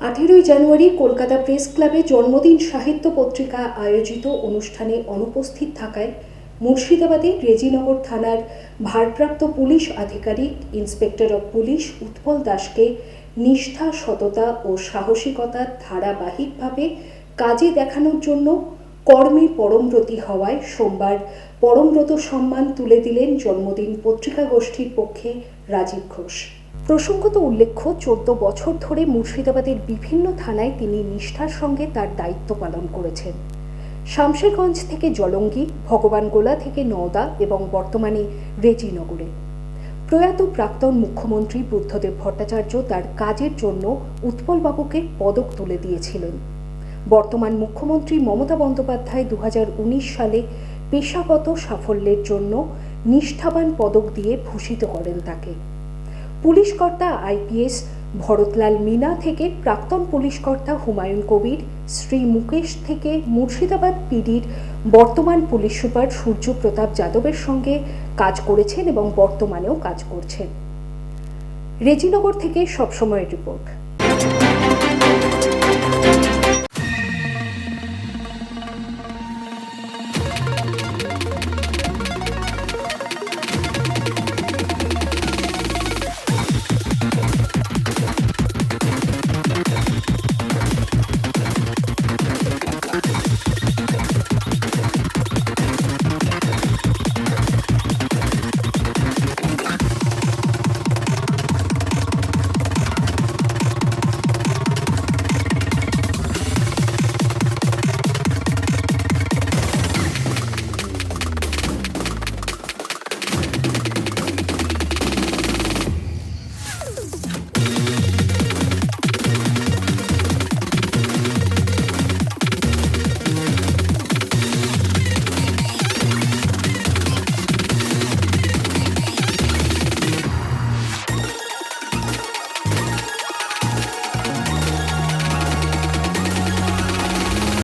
আঠেরোই জানুয়ারি কলকাতা প্রেস ক্লাবে জন্মদিন সাহিত্য পত্রিকা আয়োজিত অনুষ্ঠানে অনুপস্থিত থাকায় মুর্শিদাবাদে রেজিনগর থানার ভারপ্রাপ্ত পুলিশ আধিকারিক, ইন্সপেক্টর অব পুলিশ উৎপল দাসকে নিষ্ঠা সততা ও সাহসিকতার ধারাবাহিকভাবে কাজে দেখানোর জন্য কর্মে পরমব্রতী হওয়ায় সোমবার পরমব্রত সম্মান তুলে দিলেন জন্মদিন পত্রিকা গোষ্ঠীর পক্ষে রাজীব ঘোষ। প্রসঙ্গত উল্লেখ্য, চোদ্দ বছর ধরে মুর্শিদাবাদের বিভিন্ন থানায় তিনি নিষ্ঠার সঙ্গে তার দায়িত্ব পালন করেছেন। শামশেরগঞ্জ থেকে জলঙ্গি, ভগবানগোলা থেকে নওদা এবং বর্তমানে রেজিনগরে। প্রয়াত প্রাক্তন মুখ্যমন্ত্রী বুদ্ধদেব ভট্টাচার্য তার কাজের জন্য উৎপলবাবুকে পদক তুলে দিয়েছিলেন। বর্তমান মুখ্যমন্ত্রী মমতা বন্দ্যোপাধ্যায় দু হাজার উনিশ সালে পেশাগত সাফল্যের জন্য নিষ্ঠাবান পদক দিয়ে ভূষিত করেন তাকে। পুলিশ কর্তা আইপিএস, ভরতলাল মিনা থেকে প্রাক্তন পুলিশ কর্তা হুমায়ুন কবির, শ্রী মুকেশ থেকে মুর্শিদাবাদ পিডির বর্তমান পুলিশ সুপার সূর্য প্রতাপ যাদবের সঙ্গে কাজ করেছেন এবং বর্তমানেও কাজ করছেন। রেজিনগর থেকে সবসময়ের রিপোর্ট।